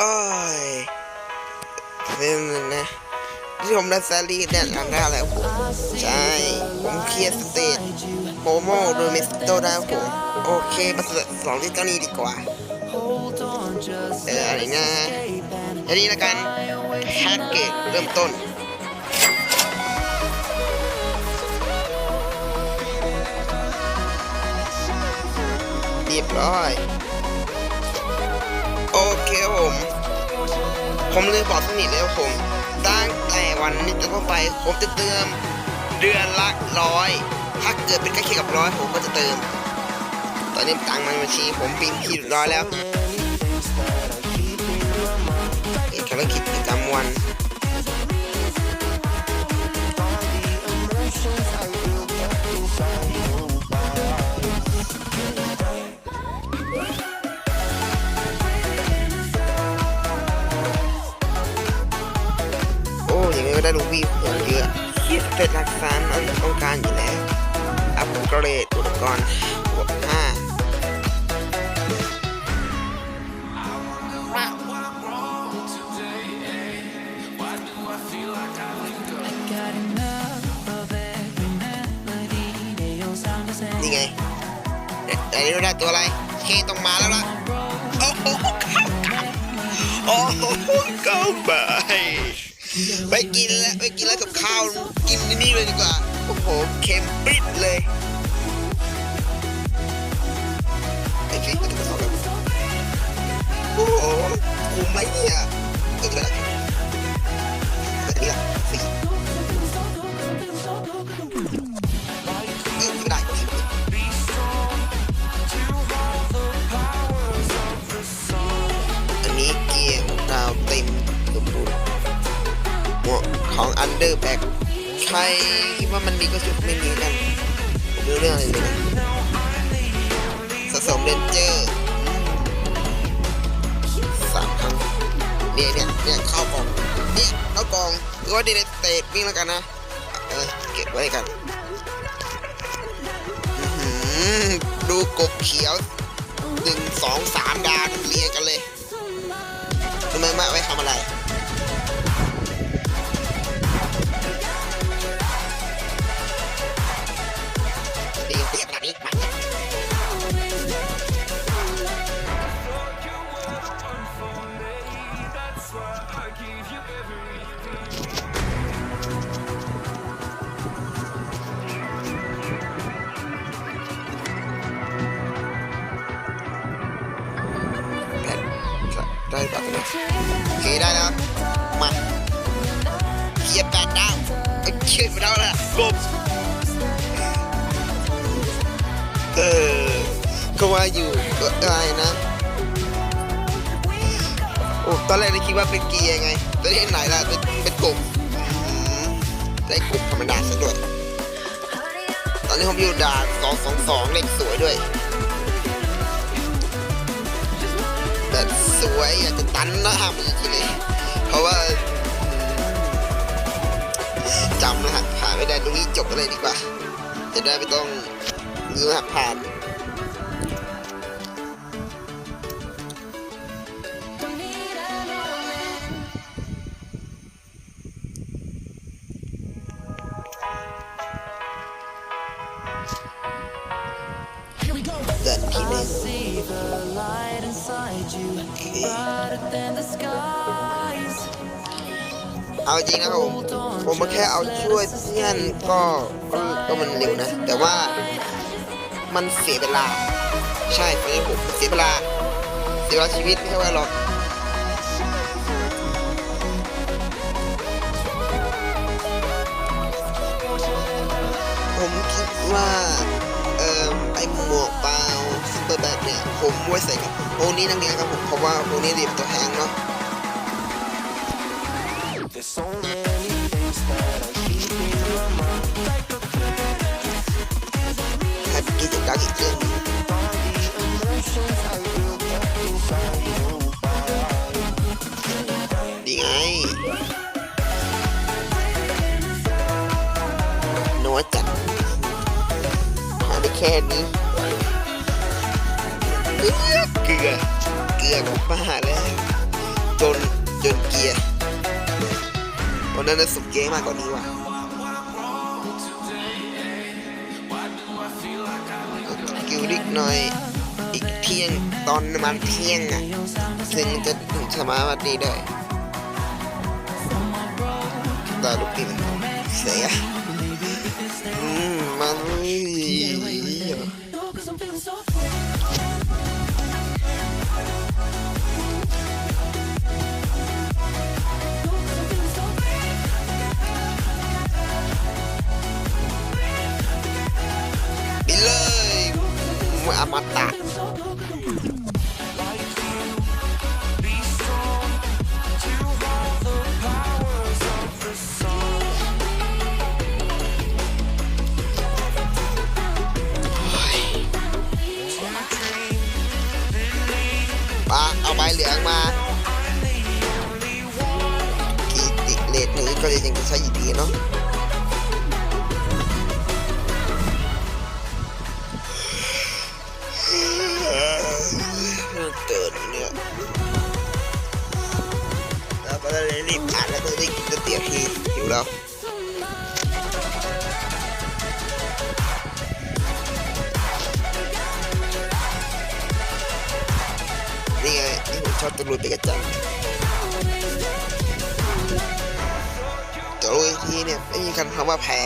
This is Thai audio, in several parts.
โอ้ยเป็นนะที่ผมได้ซลลี่เนี่ยอันด้แล้วผมใช่ผมเคลียร์สเตจโมโมโดยเมสโตได้ผมโอเคมาสองที่เจ้านี้ดีกว่าเอออะไรนะอันนี้ละกันแฮกเกตเริ่มต้นเรียบร้อย โอเคผม ผมเลยบอกสนิทเลยผม ตั้งแต่วันนี้จะต้องไป ผมจะเติมเดือนละร้อย ถ้าเกิดเป็นใกล้เคียงกับร้อยผมก็จะเติม ตอนนี้ตังค์มันบัญชีผมปินที่ร้อยแล้วเอกภารกิจประจำวัน อ้ยังไงก็ได้ลูกวีอย่างเยอะคิดเป็นหลักฐานมันต้องการอยู่แล้ว อัปเกรดอุปกรณ์บวกห้านี่ไงแต่นี่เราได้ตัวอะไร เคต้องมาแล้วล่ะ โอ้โหข้าเข้าโอ้โหเข้าไป ไปกินแล้วไปกินแล้วกับข้าวกินนี่เลยดีกว่า โอ้โหเค็มปิดเลยไอ้ฟิกมันจะมาสอบแบบโอ้โหคุ้มไหมเนี่ยเออจะไปไหนแบบนี้ละ ของอันเดอร์แบกใครคิดว่ามันดีก็ชุดไม่มีกัน ผมไม่รู้เรื่องอะไรเลยนะสะสมเรนเจอร์สามครั้งเนี่ยเนี่ยเนี่ยเข้ากองเนี่ยเข้ากองหรือว่าดีในสเตทวิ่งแล้วกันนะ เออเก็บไว้กันดูกบเขียวหนึ่งสองสามดาวเรียงกันเลยรู้ไหมว่าไว้ทำอะไร โอเคได้แล้วมาเคลียร์แปดดาวเอ้ยเคลียร์ไปดาวแล้วกบเออก็ว่าอยู่ก็อะไรนะโอ้ตอนแรกได้คิดว่าเป็นเกียร์ไงตอนนี้ไหนล่ะเป็นเป็นกบอืมได้กบธรรมดาซะด้วยตอนนี้ผมอยู่ด่านสองสองสองเลขสวยด้วย แต่สวยอยากจะตันหน้ามันอีกทีเลยเพราะว่าจำรหัสผ่านไม่ได้ตรงนี้จบกันเลยดีกว่า จะได้ไม่ต้องยืมรหัสผ่านเกิดที่หนึ่ง เค brighter than the skies. เอาจริงนะครับผม ผมมาแค่เอาช่วยเพื่อนก็ก็ก็มันเร็วนะ แต่ว่ามันเสียเวลา ใช่ตอนนี้ผมเสียเวลา เสียเวลาชีวิตไม่ใช่ว่าหรอกผมคิดว่า ผมไว้ใส่กับโอนี้นั่นเองครับผมเพราะว่าโอนี้เรียบตัวแหงเนาะ เกลือเลือเกลือกูบ้าแล้วจนจนเกียร์วันนั้นน่ะสุดเกมมากกว่านี้ว่ะกิวดิกหน่อยอีกเที่ยงตอนประมันเที่ยงอะถึงจะถึงสมาร์ทดีได้ตาลูกติมเสียอืมมัน อมตะ Feeling so blue. มาเอาใบเหลืองมากีติเลดนี้ก็ยยังจะใช้อีกทีเนาะ ก็เลยรีบอ่านแล้วก็ได้กินก๋วยเตี๋ยวทีหิวแล้วนี่ไงที่ผมชอบตะลุยไปกระจังตะลุยทีเนี่ยไม่มีคำคำว่าแพ้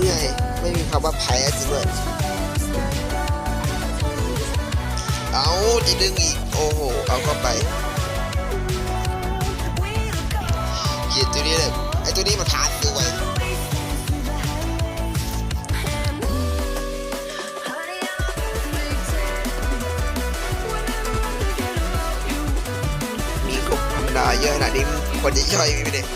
นี่ไงไม่มีคำว่าแพ้จริงด้วย เอาจะดึงอีก โอ้โห เอาเข้าไปเหยียดตัวนี้เลยไอ้ตัวนี้มันทานสวยมีกบธรรมดาเยอะขนาดนี้คนจะย่อยมีไมเนี่ย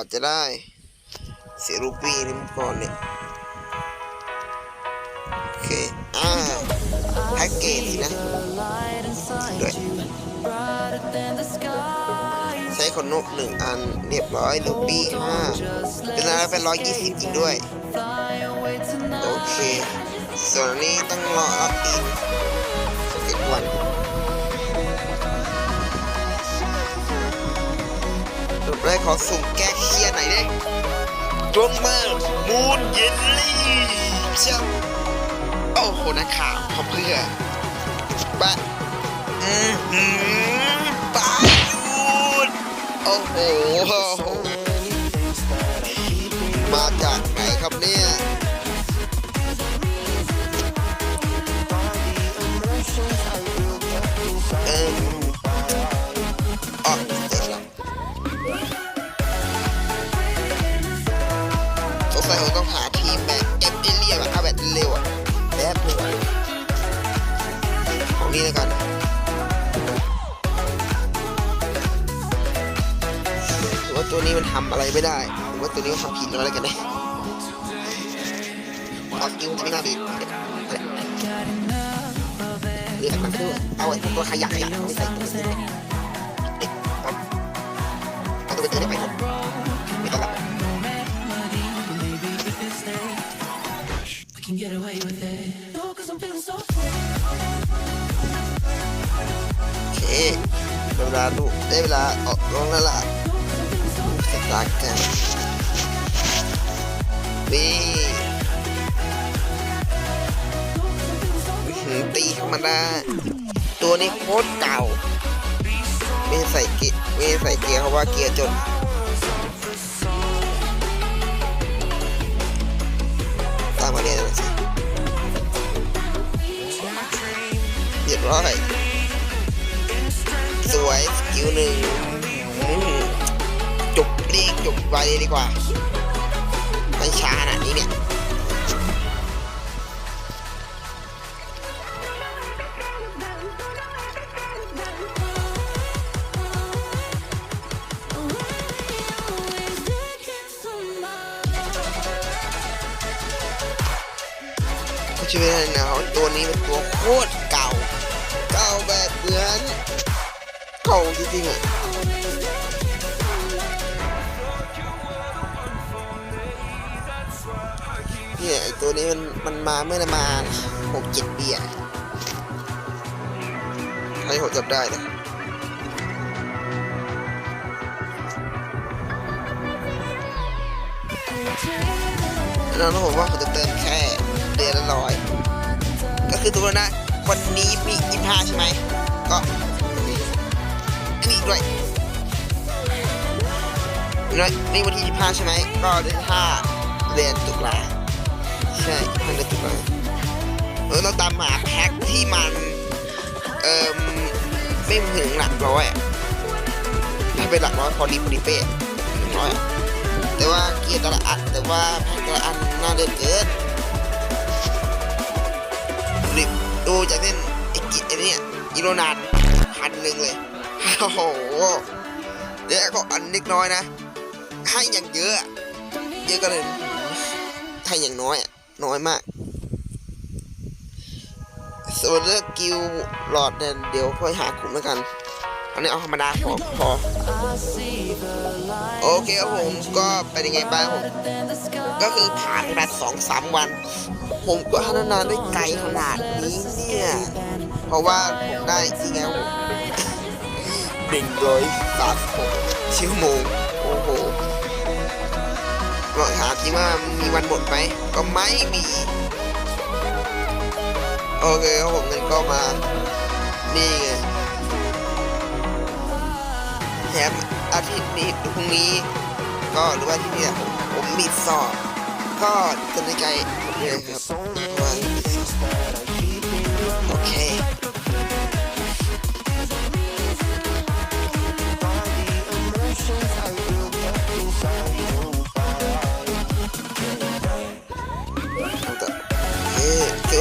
ว่าจะได้เสียรูปีนี่มันก่อนเนี่ยโอเคอ่าแพ็กเกจนี่นะด้วยใช้ขนนกหนึ่งอันเรียบร้อยรูปีห้าเป็นอะไรเป็นร้อยยี่สิบจริงด้วย โอเค ส่วนนี้ต้องรอรับอินสิบวัน รูปแรกขอสุ่มแก้เครียดหน่อยดิดวงเมอร์มูนเยลลี่เจ้าโอ้โหนะข่าวเขาเพื่อปะอือหือปายุดโอ้โห มาจากไหนครับเนี่ย ทำอะไรไม่ได้หรือว่าตัวนี้มันทำผิดแล้วอะไรกันนี่ยเอาสกิลจะไม่น่าดีเรียกมันด้วยเอาไอ้พวกตัวขยะขยะเอาไปใส่ตัวนี้เด็กเอาเอาตัวไปเจอได้ไหมครับไม่ต้องรับโอเคได้เวลาลูกได้เวลาออกลงแล้วล่ะ ร์ทกันนี่งตีธรรมดาตัวนี้โคตรเก่า ไม่ใส่เกียร์ไม่ใส่เกียร์เพราะว่าเกียร์จนตามมาเรียนหน่อยสิเรียบร้อยสวยสกิลหนึ่ง เรียงจบไปเลยดีกว่าไม่ช้าขนาดนี้เนี่ยชื่ออะไรนะตัวนี้เป็นตัวโคตรเก่า เก่าแบบเหมือน เก่าจริงๆอะ นี้มันมันมาเมื่อประมาณหกเจ็ดปีอะให้ผมจับได้นะแล้วผมว่าผมจะเติมแค่เดือนละร้อยก็คือตัวนะวันนี้มีอิมห้าใช่ไหมก็อันนี้ด้วยนี่นี่วันที่ยี่ห้าใช่ไหมก็เดือนห้าเดือนตุลา ใช่พันเดือนตุลาเออเราตามหาแพ็คที่มัน เอ่มไม่ถึงหลักร้อยอะถ้าเป็นหลักร้อยพอดีพอดีเป๊ะหนึ่งร้อยแต่ว่าเกียร์แต่ละอันแต่ว่าแพ็คแต่ละอันน่าเดือเกินดูดิดูจากเส้นไอ้กิไอ้นี่ยิโลนานพันหนึ่งเลยโอ้โหเนี่ยก็อันเล็กน้อยนะ ให้อย่างเยอะ เยอะก็เลยถ้อย่างน้อยอะ น้อยมากส่วนเรื่องกิลหลอดเนี่ยเดี๋ยวค่อยหากลุ่มแล้วกันอันนี้เอาธรรมดาพอพอโอเคครับผมก็เป็นยังไงบ้างผมก็คือผ่านไปสองสามวัน ผมก็พัฒนาได้ไกลขนาดนี้เนี่ยเพราะว่าผมได้จริงแล้วหนึ่งร้อยสามสิบหกชั่วโมง ก็ถามจริงว่ามีวันหมดไหม ก็ไม่มี โอเคครับผมงั้นก็มา นี่ไงแถมอาทิตย์นี้พรุ่งนี้ ก็หรือว่าที่นี่ผมมีสอบ ก็จะในใจผมเองครับว่า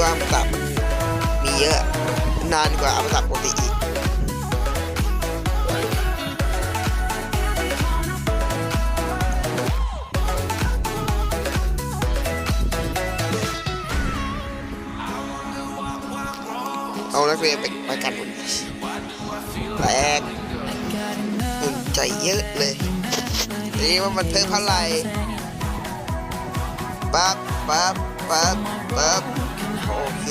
อว่ามันตับมีเยอะนานกว่าอามาตับปกติอีกเอานักเรียนไปไปกันหมดแตกอุ่นใจเยอะเลยนี่ว่ามันเพิ่มเท่าไหร่ปั๊บปั๊บปั๊บปั๊บ โอเค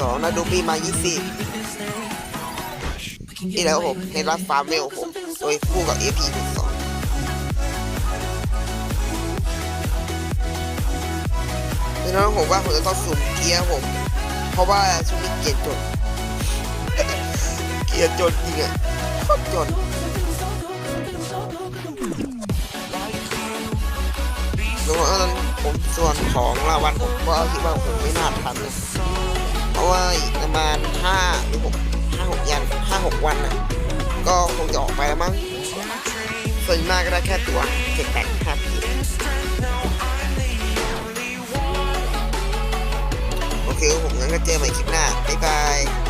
สองนะดูปีมา20นี่แล้วผมในรับฟาร์มเมลผมโดยคู่กับ AP สองดังนั้นผมว่าผมจะต้องสุ่มเกียร์ผม เพราะว่าช่วงนี้เกียร์จนเกียร์จนจริงอะโคตรจนส่วน ผมส่วนของรางวัลผมก็คิดว่าผมไม่น่าทันนะเพราะว่าอีกประมาณห้าหรือหกห้าหกยันห้าหกวันนะก็คงจะออกไปแล้วมั้งส่วนมากก็ได้แค่ตัวเจ็ดแปดห้าปีโอเคผมงั้นก็เจอใหม่คลิปหน้า บ๊ายบาย